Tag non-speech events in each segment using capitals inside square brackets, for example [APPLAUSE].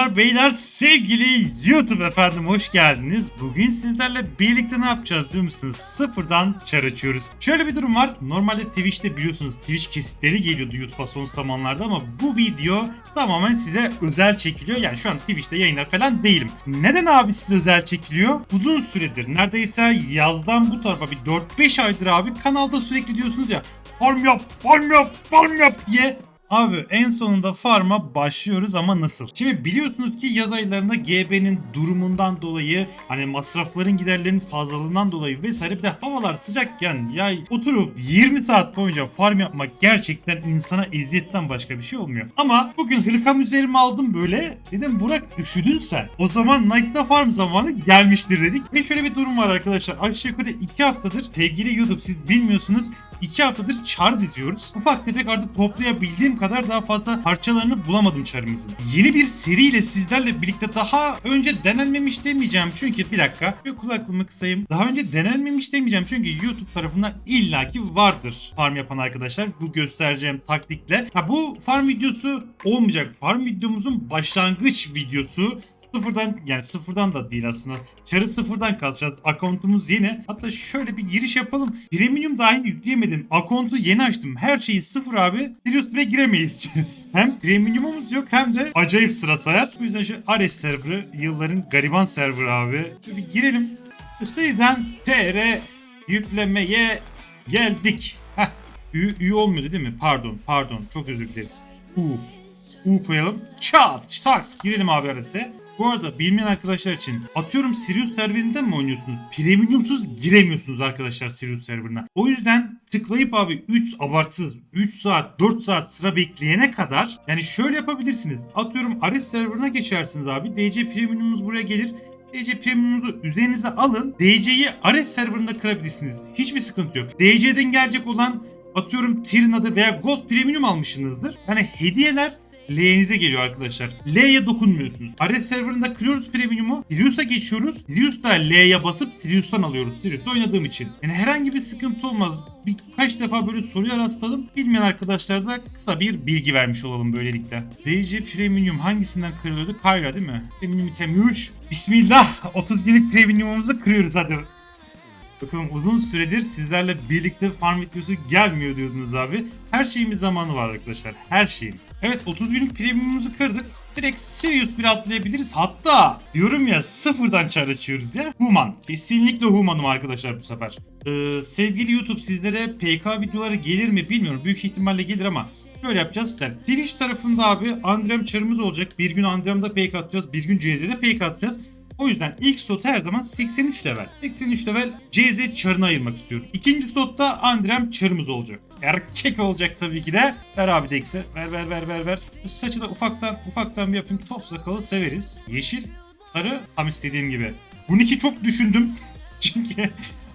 Hanımlar beyler sevgili YouTube efendim hoş geldiniz. Bugün sizlerle birlikte ne yapacağız biliyor musunuz? Sıfırdan çar açıyoruz. Şöyle bir durum var. Normalde Twitch'te biliyorsunuz Twitch kesitleri geliyordu YouTube'a son zamanlarda ama bu video tamamen size özel çekiliyor. Yani şu an Twitch'te yayınlar falan değilim. Neden abi size özel çekiliyor? Uzun süredir neredeyse yazdan bu tarafa bir 4-5 aydır abi kanalda sürekli diyorsunuz ya farm yap, farm yap, farm yap diye Abi en sonunda farm'a başlıyoruz ama nasıl? Şimdi biliyorsunuz ki yaz aylarında GB'nin durumundan dolayı hani masrafların giderlerin fazlalığından dolayı vesaire bir de havalar sıcakken ya oturup 20 saat boyunca farm yapmak gerçekten insana eziyetten başka bir şey olmuyor. Ama bugün hırkam üzerime aldım böyle dedim Burak üşüdün sen. O zaman Night'ta farm zamanı gelmiştir dedik. Ve şöyle bir durum var arkadaşlar aşağı yukarı 2 haftadır sevgili YouTube siz bilmiyorsunuz 2 haftadır çar diziyoruz. Ufak tefek artık toplayabildiğim kadar daha fazla parçalarını bulamadım çarımızın. Yeni bir seriyle sizlerle birlikte daha önce denenmemiş demeyeceğim. Çünkü bir dakika bir kulaklığımı kısayım. Daha önce denenmemiş demeyeceğim. Çünkü YouTube tarafından illaki vardır farm yapan arkadaşlar. Bu göstereceğim taktikle. Ha bu farm videosu olmayacak. Farm videomuzun başlangıç videosu sıfırdan yani sıfırdan da değil aslında. Çarı sıfırdan kasacağız. Akontumuz yeni. Hatta şöyle bir giriş yapalım. Premium dahi yükleyemedim. Akontu yeni açtım. Her şeyi sıfır abi. Sirius bile giremeyiz. [LAUGHS] hem premiumumuz yok hem de acayip sıra sayar. Bu yüzden şu Ares serverı yılların gariban server abi. Şöyle bir girelim. Üsteyden TR yüklemeye geldik. Heh. Üye olmuyordu değil mi? Pardon, pardon. Çok özür dileriz. U. U koyalım. Çat, saks. Girelim abi arası. Bu arada bilmeyen arkadaşlar için atıyorum Sirius serverinden mi oynuyorsunuz? Premiumsuz giremiyorsunuz arkadaşlar Sirius serverına. O yüzden tıklayıp abi 3 abartısız 3 saat 4 saat sıra bekleyene kadar yani şöyle yapabilirsiniz. Atıyorum Ares serverına geçersiniz abi. DC Premium'unuz buraya gelir. DC Premium'unuzu üzerinize alın. DC'yi Ares serverında kırabilirsiniz. Hiçbir sıkıntı yok. DC'den gelecek olan atıyorum Tirina'da veya Gold Premium almışsınızdır. Hani hediyeler L'nize geliyor arkadaşlar. L'ye dokunmuyorsunuz. Ares serverında kırıyoruz premium'u. Sirius'a geçiyoruz. Sirius'ta L'ye basıp Sirius'tan alıyoruz. Sirius'ta oynadığım için. Yani herhangi bir sıkıntı olmaz. Birkaç defa böyle soruyu rastladım. Bilmeyen arkadaşlar da kısa bir bilgi vermiş olalım böylelikle. DC Premium hangisinden kırılıyordu? Kayra değil mi? Premium item 3. Bismillah. 30 günlük premiumumuzu kırıyoruz hadi. Bakalım uzun süredir sizlerle birlikte farm videosu gelmiyor diyordunuz abi. Her şeyin bir zamanı var arkadaşlar. Her şeyin. Evet 30 günlük premiumumuzu kırdık. Direkt Sirius bir atlayabiliriz. Hatta diyorum ya sıfırdan çar açıyoruz ya. Human. Kesinlikle Human'ım arkadaşlar bu sefer. Ee, sevgili YouTube sizlere PK videoları gelir mi bilmiyorum. Büyük ihtimalle gelir ama Şöyle yapacağız ister. Twitch tarafında abi Andrem çarımız olacak. Bir gün Andrem'de PK atacağız. Bir gün CZ'de PK atacağız. O yüzden ilk slot her zaman 83 level. 83 level CZ çarına ayırmak istiyorum. İkinci slotta Andrem çarımız olacak. Erkek olacak tabii ki de. Ver abi Dex'i. Ver ver ver ver ver. Saçı da ufaktan ufaktan bir yapayım. Top sakalı severiz. Yeşil, sarı tam istediğim gibi. Bunu iki çok düşündüm. [LAUGHS] Çünkü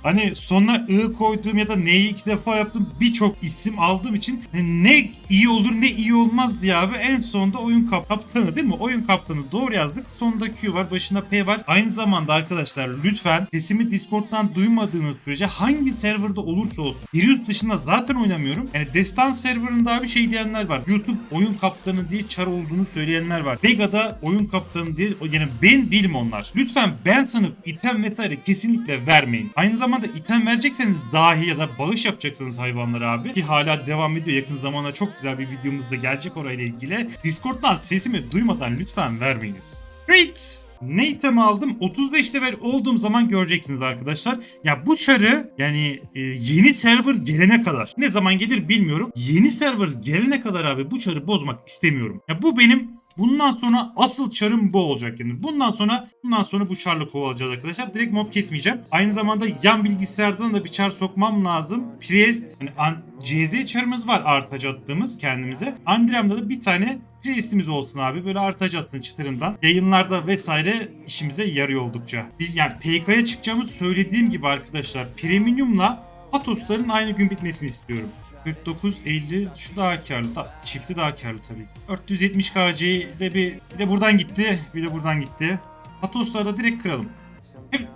Hani sonuna ı koyduğum ya da neyi iki defa yaptım birçok isim aldığım için hani ne iyi olur ne iyi olmaz diye abi en sonunda oyun kap kaptanı değil mi? Oyun kaptanı doğru yazdık. Sonunda Q var başında P var. Aynı zamanda arkadaşlar lütfen sesimi Discord'dan duymadığınız sürece hangi serverda olursa olsun. Sirius dışında zaten oynamıyorum. Yani Destan serverında abi şey diyenler var. YouTube oyun kaptanı diye çar olduğunu söyleyenler var. Vega'da oyun kaptanı diye yani ben değilim onlar. Lütfen ben sanıp item vesaire kesinlikle vermeyin. Aynı zamanda item verecekseniz dahi ya da bağış yapacaksanız hayvanlara abi ki hala devam ediyor. Yakın zamanda çok güzel bir videomuz da gelecek orayla ilgili. Discord'dan sesimi duymadan lütfen vermeyiniz. Great! Ne item aldım? 35 level olduğum zaman göreceksiniz arkadaşlar. Ya bu çarı yani e, yeni server gelene kadar ne zaman gelir bilmiyorum. Yeni server gelene kadar abi bu çarı bozmak istemiyorum. Ya bu benim Bundan sonra asıl çarım bu olacak yani. Bundan sonra bundan sonra bu çarla kovalayacağız arkadaşlar. Direkt mob kesmeyeceğim. Aynı zamanda yan bilgisayardan da bir çar sokmam lazım. Priest hani CZ çarımız var artı attığımız kendimize. Andrem'de de bir tane Priest'imiz olsun abi. Böyle artı atsın çıtırından. Yayınlarda vesaire işimize yarıyor oldukça. Yani PK'ya çıkacağımı söylediğim gibi arkadaşlar Premium'la Patosların aynı gün bitmesini istiyorum. 49 50 şu daha karlı. Da, çifti daha karlı tabii ki. 470 KC'yi de bir, bir de buradan gitti. Bir de buradan gitti. Patosları da direkt kıralım.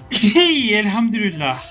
Hey elhamdülillah.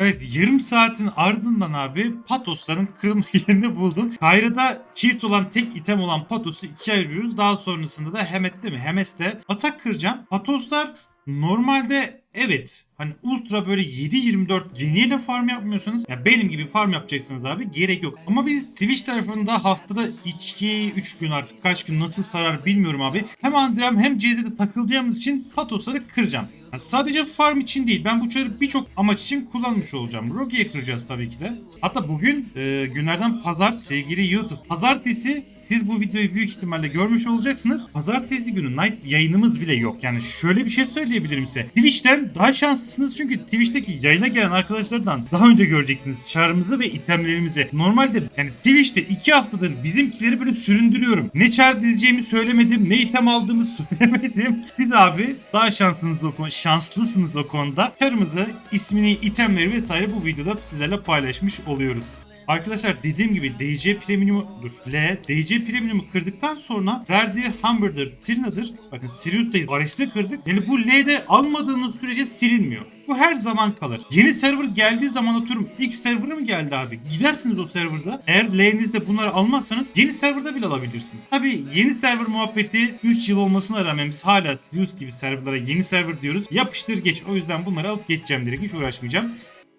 Evet yarım saatin ardından abi patosların kırılma [LAUGHS] yerini buldum. Kayra'da çift olan tek item olan patosu ikiye ayırıyoruz. Daha sonrasında da Hemet'te mi? Hemes'te atak kıracağım. Patoslar normalde evet hani ultra böyle 7-24 geniyle farm yapmıyorsanız ya benim gibi farm yapacaksınız abi gerek yok. Ama biz Twitch tarafında haftada 2-3 gün artık kaç gün nasıl sarar bilmiyorum abi. Hem Andrem hem CZ'de takılacağımız için patosları kıracağım. Yani sadece farm için değil ben bu çarı birçok amaç için kullanmış olacağım. Rogue'ye kıracağız tabii ki de. Hatta bugün e, günlerden pazar sevgili YouTube. Pazartesi siz bu videoyu büyük ihtimalle görmüş olacaksınız. Pazartesi günü night yayınımız bile yok. Yani şöyle bir şey söyleyebilirim size. Twitch'ten daha şanslısınız çünkü Twitch'teki yayına gelen arkadaşlardan daha önce göreceksiniz çarımızı ve itemlerimizi. Normalde yani Twitch'te iki haftadır bizimkileri böyle süründürüyorum. Ne çar diyeceğimi söylemedim, ne item aldığımı [LAUGHS] söylemedim. Siz abi daha şanslısınız o konuda, şanslısınız o konuda. Çarımızı, ismini, itemleri vesaire bu videoda sizlerle paylaşmış oluyoruz. Arkadaşlar dediğim gibi DC Premium'u dur L DC Premium'u kırdıktan sonra verdiği Humber'dır, Trina'dır. Bakın Sirius'tayız. Ares'te kırdık. Yani bu L'de almadığınız sürece silinmiyor. Bu her zaman kalır. Yeni server geldiği zaman oturum X server'a mı geldi abi? Gidersiniz o serverda. Eğer L'nizde bunları almazsanız yeni serverda bile alabilirsiniz. Tabi yeni server muhabbeti 3 yıl olmasına rağmen biz hala Sirius gibi serverlara yeni server diyoruz. Yapıştır geç. O yüzden bunları alıp geçeceğim direkt. Hiç uğraşmayacağım.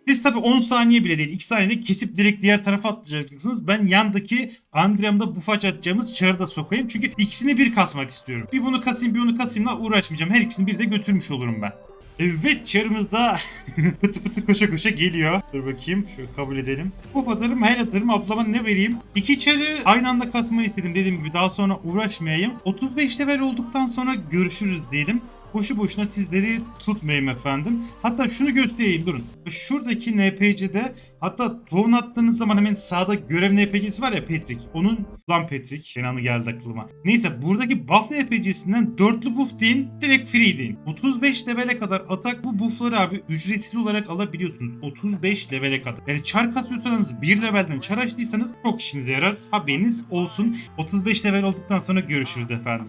Siz tabi 10 saniye bile değil 2 saniyede kesip direkt diğer tarafa atlayacaksınız. Ben yandaki Andrem'da bufaç atacağımız çarı da sokayım. Çünkü ikisini bir kasmak istiyorum. Bir bunu kasayım bir onu kasayımla uğraşmayacağım. Her ikisini bir de götürmüş olurum ben. Evet çarımızda [LAUGHS] pıtı pıtı koşa koşa geliyor. Dur bakayım şöyle kabul edelim. Buf atarım hel atarım ablama ne vereyim. İki çarı aynı anda kasmayı istedim dediğim gibi daha sonra uğraşmayayım. 35 level olduktan sonra görüşürüz diyelim. Boşu boşuna sizleri tutmayayım efendim. Hatta şunu göstereyim durun. Şuradaki NPC'de hatta tohum attığınız zaman hemen sağda görev NPC'si var ya Patrick. Onun lan Patrick. Kenanı geldi aklıma. Neyse buradaki buff NPC'sinden dörtlü buff deyin direkt free deyin. 35 levele kadar atak bu buffları abi ücretsiz olarak alabiliyorsunuz. 35 levele kadar. Yani çar kasıyorsanız 1 levelden çar açtıysanız çok işinize yarar. Haberiniz olsun. 35 level olduktan sonra görüşürüz efendim.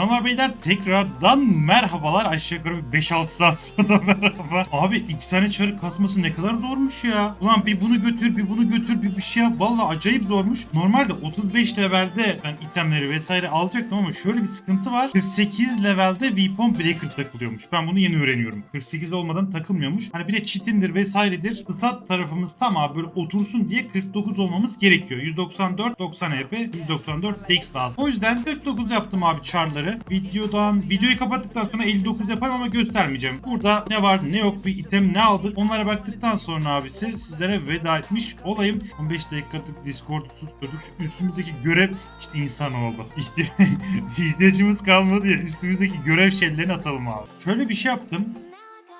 Hanımlar beyler tekrardan merhabalar aşağı yukarı 5-6 saat sonra [LAUGHS] merhaba. Abi iki tane çarı kasması ne kadar zormuş ya. Ulan bir bunu götür bir bunu götür bir bir şey yap. Valla acayip zormuş. Normalde 35 levelde ben itemleri vesaire alacaktım ama şöyle bir sıkıntı var. 48 levelde Weapon Breaker takılıyormuş. Ben bunu yeni öğreniyorum. 48 olmadan takılmıyormuş. Hani bir de çitindir vesairedir. Stat tarafımız tam abi böyle otursun diye 49 olmamız gerekiyor. 194 90 EP 194 Dex lazım. O yüzden 49 yaptım abi çarları. Videodan videoyu kapattıktan sonra 59 yaparım ama göstermeyeceğim. Burada ne var ne yok bir item ne aldık onlara baktıktan sonra abisi sizlere veda etmiş olayım. 15 dakikalık Discord'u susturduk. Şu üstümüzdeki görev işte insan oldu. İşte [LAUGHS] ihtiyacımız kalmadı ya üstümüzdeki görev şeylerini atalım abi. Şöyle bir şey yaptım.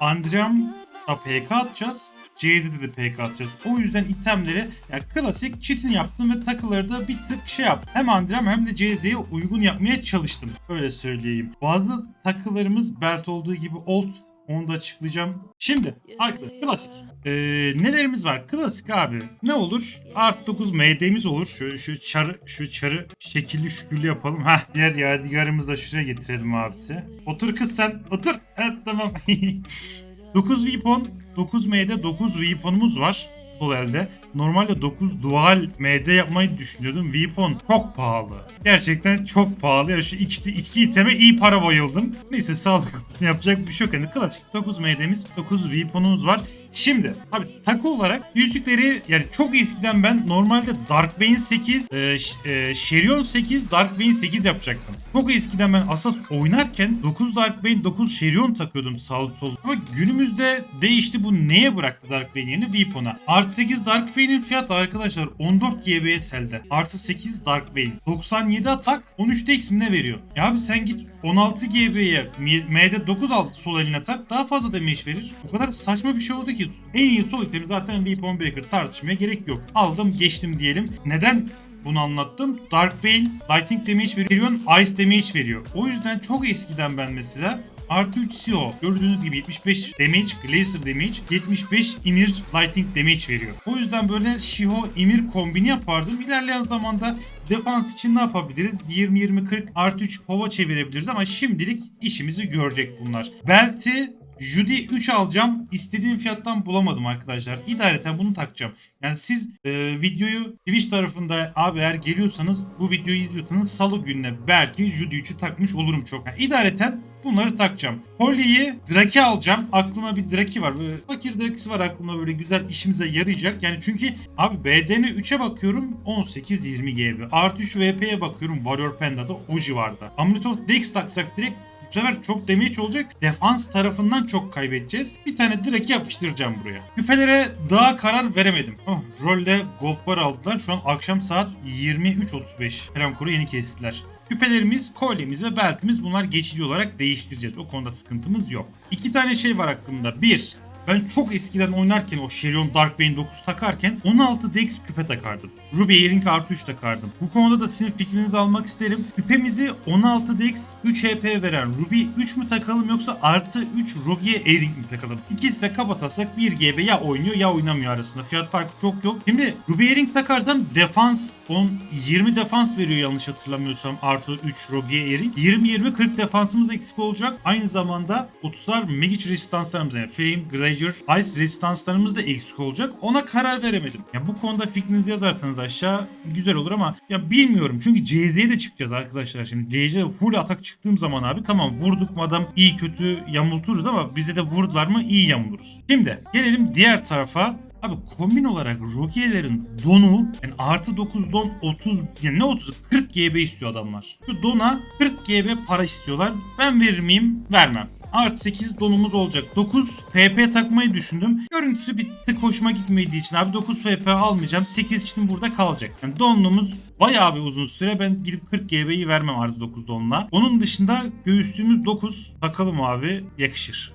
Andrem da PK atacağız. CZ'de de PK atacağız. O yüzden itemleri yani klasik çitin yaptım ve takıları da bir tık şey yaptım. Hem Andrem hem de CZ'ye uygun yapmaya çalıştım. Öyle söyleyeyim. Bazı takılarımız belt olduğu gibi old onu da açıklayacağım. Şimdi arkadaşlar klasik. Ee, nelerimiz var? Klasik abi. Ne olur? Art 9 MD'miz olur. Şöyle şu çarı şu çarı şekilli şükürlü yapalım. Hah diğer yadigarımızı da şuraya getirelim abisi. Otur kız sen. Otur. Evet tamam. [LAUGHS] 9 weapon, 9 MD 9 weapon'umuz var sol elde. Normalde 9 dual MD yapmayı düşünüyordum. Weapon çok pahalı. Gerçekten çok pahalı. Ya şu iki, iki iteme iyi para bayıldım. Neyse sağlık olsun yapacak bir şey yok. Yani klasik 9 MD'miz 9 weapon'umuz var. Şimdi abi takı olarak yüzükleri yani çok eskiden ben normalde Darkbane 8, e, e, Sherion 8, Darkbane 8 yapacaktım. Çok eskiden ben Asas oynarken 9 Darkbane 9 Sherion takıyordum sağ sol. Ama günümüzde değişti bu neye bıraktı Darkbane yerini Weapon'a. Artı 8 Darkbane'in fiyatı arkadaşlar 14 GB'ye selde. Artı 8 Darkbane. 97 atak 13 de X mi ne veriyor? Ya abi sen git 16 GB'ye MD 9 al sol eline tak daha fazla damage verir. O kadar saçma bir şey oldu ki en iyi sol itemi zaten Weapon Breaker tartışmaya gerek yok. Aldım geçtim diyelim. Neden bunu anlattım. Darkbane Lightning damage veriyor, Ice damage veriyor. O yüzden çok eskiden ben mesela Artı 3 CO gördüğünüz gibi 75 damage, Glacier damage, 75 Emir Lightning damage veriyor. O yüzden böyle Shiho Emir kombini yapardım. İlerleyen zamanda defans için ne yapabiliriz? 20-20-40 artı 3 hava çevirebiliriz ama şimdilik işimizi görecek bunlar. Belti Judy 3 alacağım. İstediğim fiyattan bulamadım arkadaşlar. İdareten bunu takacağım. Yani siz e, videoyu Twitch tarafında abi eğer geliyorsanız bu videoyu izliyorsanız salı gününe belki Judy 3'ü takmış olurum çok. Yani idareten bunları takacağım. Holly'yi Draki alacağım. Aklıma bir Draki var. Böyle fakir Draki'si var aklımda böyle güzel işimize yarayacak. Yani çünkü abi BDN 3'e bakıyorum 18-20 GB. Artı 3 VP'ye bakıyorum Warrior Panda'da o civarda. Amulet of Dex taksak direkt bu sefer çok damage olacak. Defans tarafından çok kaybedeceğiz. Bir tane direkt yapıştıracağım buraya. Küpelere daha karar veremedim. Oh, rolde gold bar aldılar. Şu an akşam saat 23.35. Kelamkuru yeni kestiler. Küpelerimiz, kolyemiz ve beltimiz bunlar geçici olarak değiştireceğiz. O konuda sıkıntımız yok. İki tane şey var aklımda. Bir, ben çok eskiden oynarken o Sherion Darkbane 9 takarken 16 Dex küpe takardım. Ruby Earring artı 3 takardım. Bu konuda da sizin fikrinizi almak isterim. Küpemizi 16 Dex 3 HP veren Ruby 3 mü takalım yoksa artı 3 Rogue Earring mi takalım? İkisi de kapatasak 1 GB ya oynuyor ya oynamıyor arasında. Fiyat farkı çok yok. Şimdi Ruby Earring takarsam defans 10 20 defans veriyor yanlış hatırlamıyorsam artı 3 Rogue Earring. 20-20-40 defansımız eksik olacak. Aynı zamanda 30'lar Magic resistanslarımız yani Flame, Glacier, Ice resistanslarımız da eksik olacak. Ona karar veremedim. Ya bu konuda fikrinizi yazarsanız aşağı güzel olur ama ya bilmiyorum. Çünkü CZ'ye de çıkacağız arkadaşlar. Şimdi CZ'ye full atak çıktığım zaman abi tamam vurduk mu iyi kötü yamulturuz ama bize de vurdular mı iyi yamuluruz. Şimdi gelelim diğer tarafa. Abi kombin olarak Rocky'lerin donu yani artı 9 don 30 yani ne 30'u 40 GB istiyor adamlar. Şu dona 40 GB para istiyorlar. Ben verir miyim? Vermem. Artı 8 donumuz olacak. 9 FP takmayı düşündüm. Görüntüsü bir tık hoşuma gitmediği için abi 9 FP almayacağım. 8 için burada kalacak. Yani donluğumuz bayağı bir uzun süre. Ben gidip 40 GB'yi vermem artı 9 donla. Onun dışında göğüslüğümüz 9. Takalım abi. Yakışır.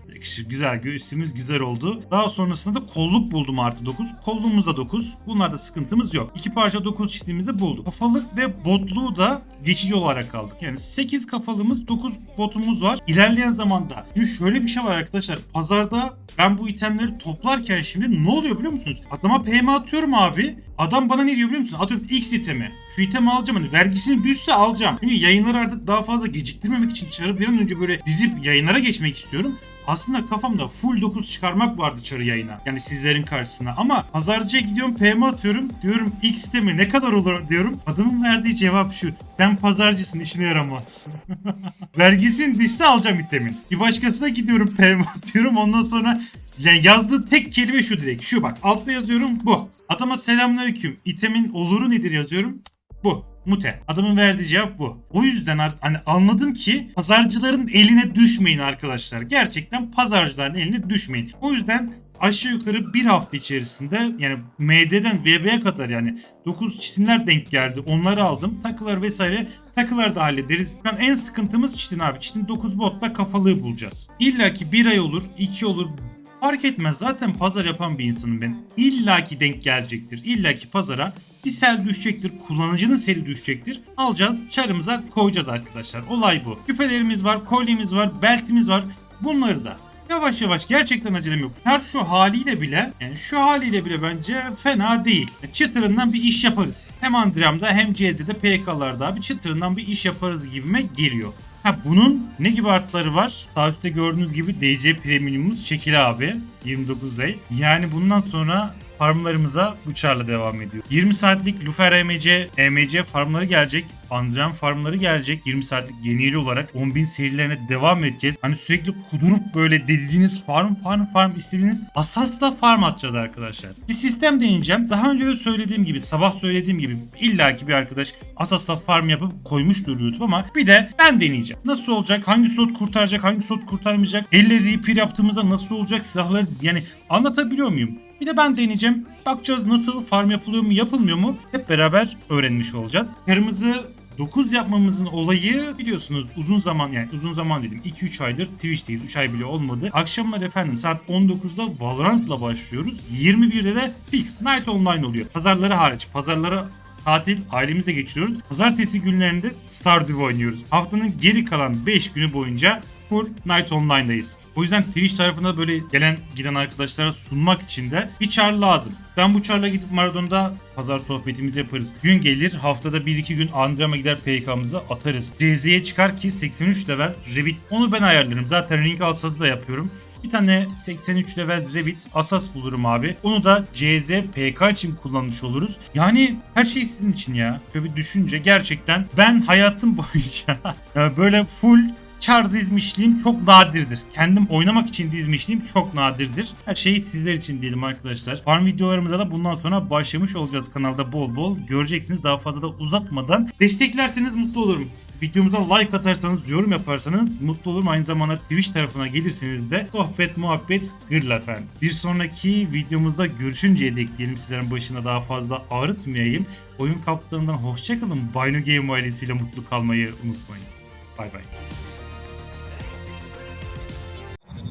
Güzel. Göğüsümüz güzel oldu. Daha sonrasında da kolluk buldum artı 9. Kolluğumuz da 9. Bunlarda sıkıntımız yok. İki parça 9 çiftliğimizi bulduk. Kafalık ve botluğu da geçici olarak kaldık. Yani 8 kafalığımız 9 botumuz var. İlerleyen zamanda. Şimdi şöyle bir şey var arkadaşlar. Pazarda ben bu itemleri toplarken şimdi ne oluyor biliyor musunuz? Adama PM atıyorum abi. Adam bana ne diyor biliyor musun? Atıyorum X itemi. Şu itemi alacağım hani vergisini düşse alacağım. Çünkü yayınları artık daha fazla geciktirmemek için çarı bir an önce böyle dizip yayınlara geçmek istiyorum. Aslında kafamda full 9 çıkarmak vardı çarı yayına. Yani sizlerin karşısına. Ama pazarcıya gidiyorum PM atıyorum. Diyorum X itemi ne kadar olur diyorum. Adamın verdiği cevap şu. Sen pazarcısın işine yaramaz. [LAUGHS] Vergisin düşse alacağım itemin. Bir başkasına gidiyorum PM atıyorum. Ondan sonra yani yazdığı tek kelime şu direkt. Şu bak altta yazıyorum bu. Adama selamünaleyküm. İtemin oluru nedir yazıyorum. Bu. Mute. Adamın verdiği cevap bu. O yüzden artık hani anladım ki pazarcıların eline düşmeyin arkadaşlar. Gerçekten pazarcıların eline düşmeyin. O yüzden aşağı yukarı bir hafta içerisinde yani MD'den VB'ye kadar yani 9 çitimler denk geldi. Onları aldım. Takılar vesaire takılar da hallederiz. Yani en sıkıntımız çitin abi. Çitin 9 botla kafalığı bulacağız. İlla ki bir ay olur, iki olur, Fark etmez zaten pazar yapan bir insanım ben. İlla ki denk gelecektir. İlla ki pazara bir sel düşecektir. Kullanıcının seli düşecektir. Alacağız çarımıza koyacağız arkadaşlar. Olay bu. Küpelerimiz var, kolyemiz var, beltimiz var. Bunları da yavaş yavaş gerçekten acelem yok. Her şu haliyle bile yani şu haliyle bile bence fena değil. Çıtırından bir iş yaparız. Hem Andream'da hem CZ'de PK'larda bir çıtırından bir iş yaparız gibime geliyor. Ha bunun ne gibi artıları var? Sağ üstte gördüğünüz gibi DC Premium'umuz çekili abi. 29 day. Yani bundan sonra farmlarımıza bu çarla devam ediyor. 20 saatlik Lufer EMC, EMC farmları gelecek. Andrean farmları gelecek 20 saatlik yenileri olarak 10.000 serilerine devam edeceğiz. Hani sürekli kudurup böyle dediğiniz farm farm farm istediğiniz asasla farm atacağız arkadaşlar. Bir sistem deneyeceğim. Daha önce de söylediğim gibi sabah söylediğim gibi illaki bir arkadaş asasla farm yapıp koymuştur YouTube ama bir de ben deneyeceğim. Nasıl olacak? Hangi slot kurtaracak? Hangi slot kurtarmayacak? Elle repair yaptığımızda nasıl olacak? Silahları yani anlatabiliyor muyum? Bir de ben deneyeceğim. Bakacağız nasıl farm yapılıyor mu yapılmıyor mu hep beraber öğrenmiş olacağız. Kırmızı 9 yapmamızın olayı biliyorsunuz uzun zaman yani uzun zaman dedim 2-3 aydır Twitch'teyiz 3 ay bile olmadı. Akşamlar efendim saat 19'da Valorant'la başlıyoruz. 21'de de Fix Night Online oluyor. Pazarları hariç pazarlara tatil ailemizle geçiriyoruz. Pazartesi günlerinde Stardew oynuyoruz. Haftanın geri kalan 5 günü boyunca full Night Online'dayız. O yüzden Twitch tarafına böyle gelen giden arkadaşlara sunmak için de bir çar lazım. Ben bu çarla gidip Maradon'da pazar sohbetimizi yaparız. Gün gelir haftada 1-2 gün Andram'a gider PK'mızı atarız. CZ'ye çıkar ki 83 level Revit onu ben ayarlarım. Zaten ring alsatı da yapıyorum. Bir tane 83 level Revit Asas bulurum abi. Onu da CZ PK için kullanmış oluruz. Yani her şey sizin için ya. Şöyle bir düşünce gerçekten ben hayatım boyunca [LAUGHS] böyle full çar dizmişliğim çok nadirdir. Kendim oynamak için dizmişliğim çok nadirdir. Her şeyi sizler için diyelim arkadaşlar. Farm videolarımıza da bundan sonra başlamış olacağız kanalda bol bol. Göreceksiniz daha fazla da uzatmadan. Desteklerseniz mutlu olurum. Videomuza like atarsanız, yorum yaparsanız mutlu olurum. Aynı zamanda Twitch tarafına gelirseniz de sohbet, muhabbet gırla efendim. Bir sonraki videomuzda görüşünceye dek diyelim sizlerin başına daha fazla ağrıtmayayım. Oyun kaptanından hoşçakalın. Bino Game ailesiyle mutlu kalmayı unutmayın. Bay bay.